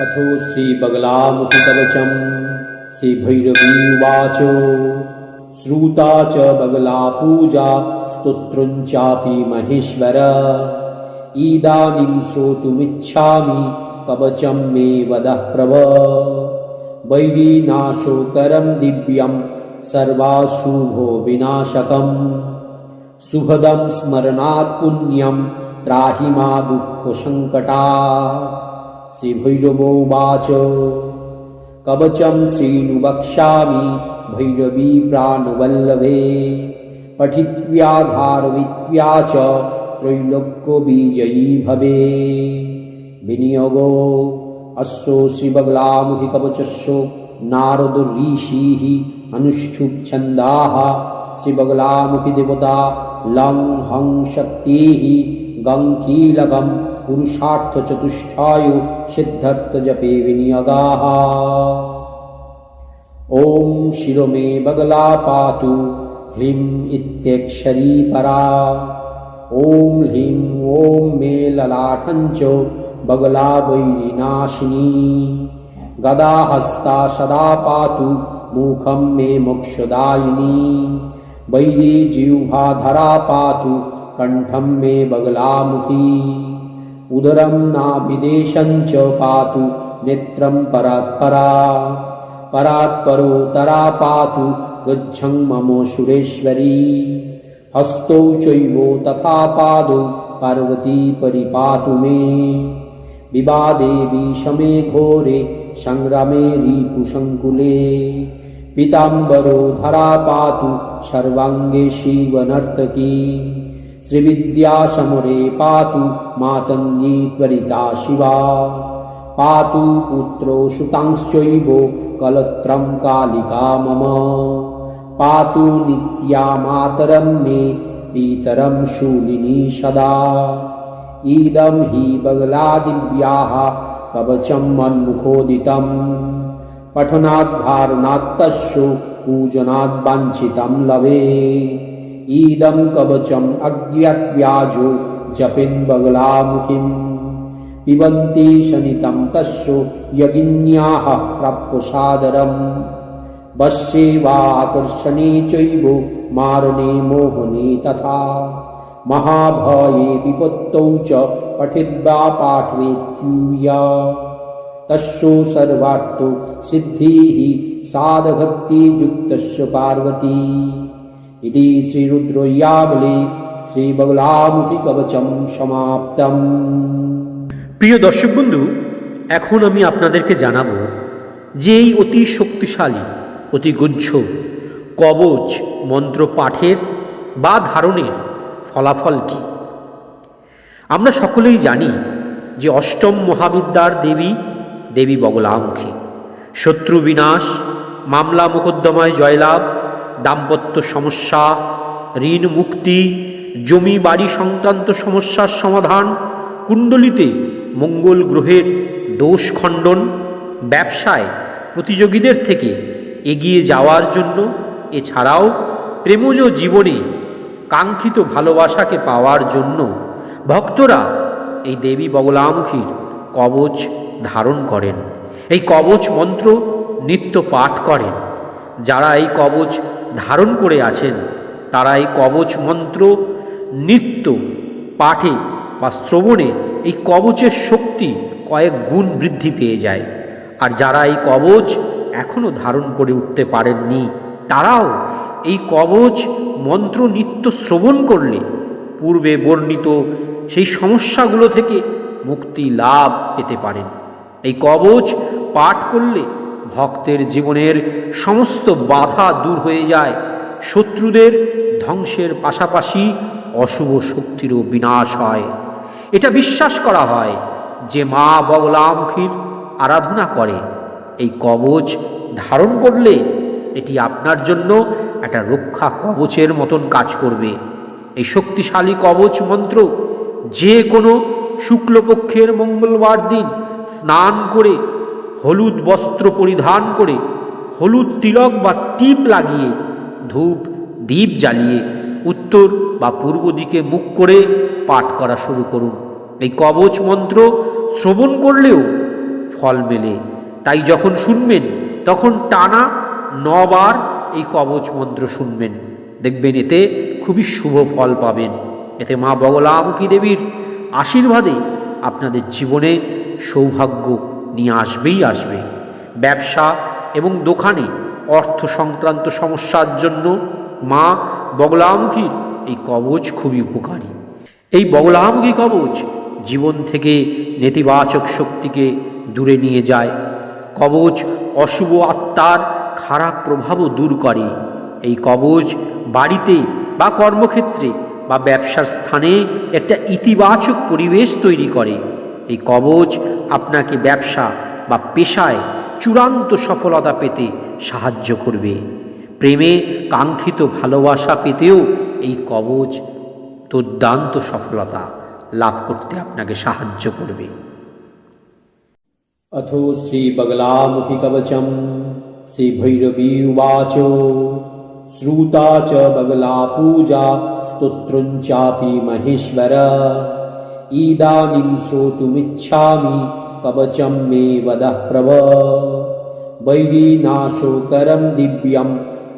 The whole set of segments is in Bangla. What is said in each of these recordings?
अथो श्रीबगलामुखिकवचम् श्रीभैरवीवाच। श्रुता च बगला पूजा स्तोत्रं चापि महेश्वर। इदानीं श्रोतुमिच्छामि कवचं मे वदः प्रभ वैरीनाशोकरं दिव्यं सर्वाशुभो विनाशकम्। सुभदं स्मरणात् पुण्यं त्राहि मा दुःखसङ्कटा শ্রীভৈরবো বাচ কবচম শ্রীনুবক্ষ্যামি ভৈরবী প্রাণবল্লভে পঠিত্যাধারবিত্য়া চ ত্রৈলোক্য বিজয়ী ভবে বিনিয়োগ অশ্ব শ্রীবগলামুখি কবচস্য নারদ ঋষি অনুষ্ঠুপ ছন্দা শ্রীবগলামুখি দেবতা লং হং শক্তি शक्तिः गं कीलकं पुरुषार्थचतुष्टाय सिद्धर्थजपे विनियोगाः ॐ शिरो मे बगला पातु ह्लीं इत्यक्षरी परा ॐ ह्लीं ॐ मे ललाटञ्च बगला वैरिनाशिनी गदाहस्ता सदा पातु मुखं मे मोक्षदायिनी वैरी जिह्वाधरा पातु कण्ठं मे बगलामुखी। उदरं नाभिदेशं च पातु नेत्रं परात्परा। परात्परो तरा पातु गच्छं मम सुरेश्वरी। हस्तौ चैव तथा पादौ पार्वती परिपातु मे। विवादे विषमे घोरे सङ्ग्रामे रिपुसङ्कुले पीताम्बरो धरा पातु सर्वाङ्गे शिवनर्तकी श्रीविद्यासमरे पातु मातङ्गी त्वरिता शिवा पातु पुत्रो सुतांश्चैव कलत्रं कालिका मम पातु नित्या मातरं मे पीतरं शूलिनी सदा इदं हि बगलादिव्याः कवचं मन्मुखोदितं पठनाद्धारणात्तस्य पूजनाद्वाञ्छितं लभे इदं कवचम् अज्ञात्व्याजो जपिन् बगलामुखिम् पिबन्ति शनितं तस्य यगिन्याः प्राप्यसादरम् वश्ये वा आकर्षणे चैव मारणे मोहने तथा महाभये विपत्तौ च पठिद्वा पाठवेत्यूया तस्यो सर्वार्थो सिद्धिः साधभक्तियुक्तस्य पार्वती इति শ্রীরুদ্রয়াবলী শ্রীবগলামুখী কবচম সমাপ্তম প্রিয় দর্শক বন্ধু, এখন আমি আপনাদেরকে জানাব যে এই অতি শক্তিশালী, অতি গুজ্জ কবচ, মন্ত্র পাঠের বা ধারণের ফলাফল কি? আমরা সকলেই জানি যে অষ্টম মহাবিদ্যার দেবী দেবী বগলামুখী। শত্রু বিনাশ, মামলা মোকদ্দমায় জয়লাভ দাম্পত্য সমস্যা, ঋণ মুক্তি, জমি বাড়ি সংক্রান্ত সমস্যার সমাধান, কুণ্ডলিতে মঙ্গল গ্রহের দোষ খণ্ডন, ব্যবসায় প্রতিযোগীদের থেকে এগিয়ে যাওয়ার জন্য, এছাড়াও প্রেমজ জীবনে কাঙ্ক্ষিত ভালোবাসাকে পাওয়ার জন্য ভক্তরা এই দেবী বগলামুখীর কবচ ধারণ করেন। এই কবচ মন্ত্র নিত্য পাঠ করেন। যারা এই কবচ ধারণ করে আছেন তারা এই কবচ মন্ত্র, নিত্য, পাঠে বা শ্রবণে এই কবচের শক্তি কয়েক গুণ বৃদ্ধি পেয়ে যায়। আর যারা এই কবচ এখনও ধারণ করে উঠতে পারেননি, তারাও এই কবচ, মন্ত্র, নিত্য শ্রবণ করলে পূর্বে বর্ণিত সেই সমস্যাগুলো থেকে মুক্তি লাভ পেতে পারেন। এই কবচ পাঠ করলে ভক্তের জীবনের সমস্ত বাধা দূর হয়ে যায়। শত্রুদের ধ্বংসের পাশাপাশি অশুভ শক্তিরও বিনাশ হয়। এটা বিশ্বাস করা হয় যে মা বগলামুখীর আরাধনা করে। এই কবচ ধারণ করলে এটি আপনার জন্য একটা রক্ষা কবচের মতন কাজ করবে। এই শক্তিশালী কবচ মন্ত্র যে কোনো শুক্লপক্ষের মঙ্গলবার দিন স্নান করে হলুদ বস্ত্র পরিধান করে হলুদ তিলক বা টিপ লাগিয়ে ধূপ দ্বীপ জ্বালিয়ে উত্তর বা পূর্ব দিকে মুখ করে পাঠ করা শুরু করুন। এই কবচ মন্ত্র শ্রবণ করলেও ফল মেলে। তাই যখন শুনবেন, তখন টানা নবার এই কবচ মন্ত্র শুনবেন। দেখবেন এতে খুবই শুভ ফল পাবেন। এতে মা বগলামুখী দেবীর আশীর্বাদে আপনাদের জীবনে সৌভাগ্য নিয়ে আসবেই আসবে। ব্যবসা এবং দোকানে অর্থ সংক্রান্ত সমস্যার জন্য মা বগলামুখীর এই কবচ খুবই উপকারী। এই বগলামুখী কবচ জীবন থেকে নেতিবাচক শক্তিকে দূরে নিয়ে যায়। কবচ অশুভ আত্মার খারাপ প্রভাবও দূর করে। এই কবচ বাড়িতে বা কর্মক্ষেত্রে বা ব্যবসার স্থানে একটা ইতিবাচক পরিবেশ তৈরি করে। এই কবচ আপনাকে ব্যবসা বা পেশায় চূড়ান্ত সফলতা পেতে সাহায্য করবে প্রেমে কাঙ্ক্ষিত ভালোবাসা পেতেও এই কবচ দুর্দান্ত সফলতা লাভ করতে আপনাকে সাহায্য করবে अथो श्रीबगलामुखिकवचम् श्रीभैरवी उवाच श्रुता च बगला पूजा स्तोत्रम् चापि महेश्वर इदानीं श्रोतुमिच्छामि कवचं मे वदः प्रभ वैरीनाशोकरं दिव्यं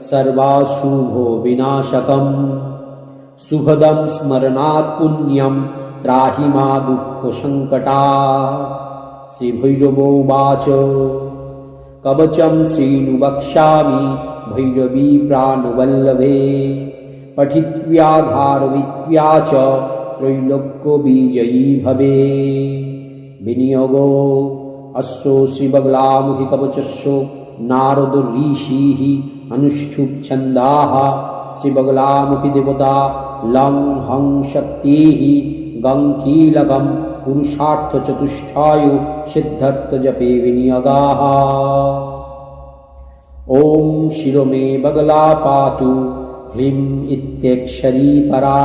सर्वाशुभो विनाशकम्। शुभदं स्मरणात् पुण्यं त्राहि मा दुःखसङ्कटा। श्रीभैरवोवाच कवचं श्रीनु वक्ष्यामि भैरवी प्राणवल्लभे। पठित्व्याधारवित्व्या च त्रैलोक्यविजयी भवे विनियोगो अस्य श्रीबगलामुखिकवचस्य नारदऋषिः अनुष्ठुप्छन्दाः श्रीबगलामुखिदेवता लं हं शक्तिः गं कीलकं पुरुषार्थचतुष्टायु सिद्धर्थजपे विनियोगाः ॐ शिरो मे बगला पातु ह्लीं इत्यक्षरी परा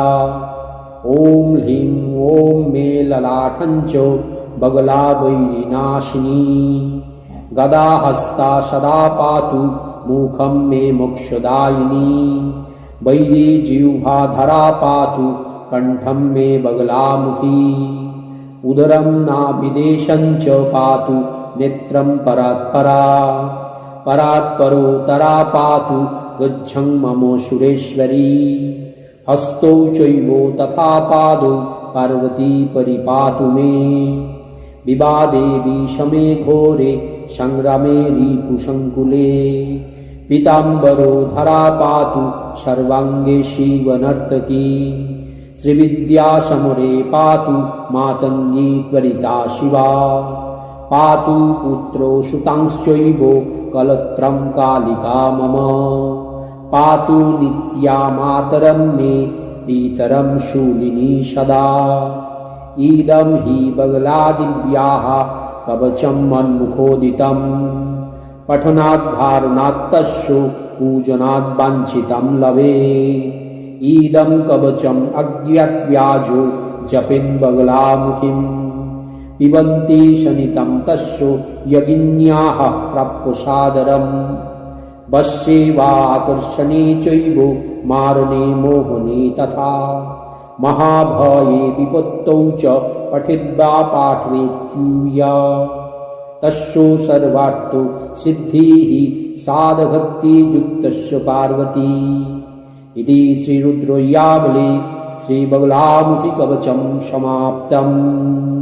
ॐ ह्लीं ॐ मे ललाटञ्च बगला वैरिनाशिनी गदाहस्ता सदा पातु मुखं मे मोक्षदायिनी। वैरी जिह्वाधरा पातु कण्ठं मे बगलामुखी। उदरं नाभिदेशं च पातु नेत्रं परात्परा। परात्परो तरा पातु गच्छं मम सुरेश्वरी हस्तौ चैव तथा पादौ पार्वती परिपातु मे विवादे विषमे घोरे सङ्ग्रामे रिपुसङ्कुले पीताम्बरो धरा पातु सर्वाङ्गे शिवनर्तकी श्रीविद्यासमरे पातु मातङ्गी त्वरिता शिवा पातु पुत्रो सुतांश्चैव कलत्रं कालिका मम पातु नित्या मातरं मे पितरं शूलिनी सदा इदं हि बगलादिव्याः कवचं मन्मुखोदितम् पठनाद्धारणात्तस्यो पूजनाद् वाञ्छितं लभे इदं कवचम् अज्ञात्व्याजो जपेन् बगलामुखिम् पिबन्ति शनितं तस्य यगिन्याः प्राप्यसादरम् वश्ये वाकर्षणे चैव मारणे मोहने तथा। महाभये विपत्तौ च पठिद्वा पाठवेत्यूया तस्यो सर्वार्थो सिद्धिः साधभक्तियुक्तस्य पार्वती। इति श्रीरुद्रोय्यावले श्रीबगलामुखिकवचं समाप्तम्।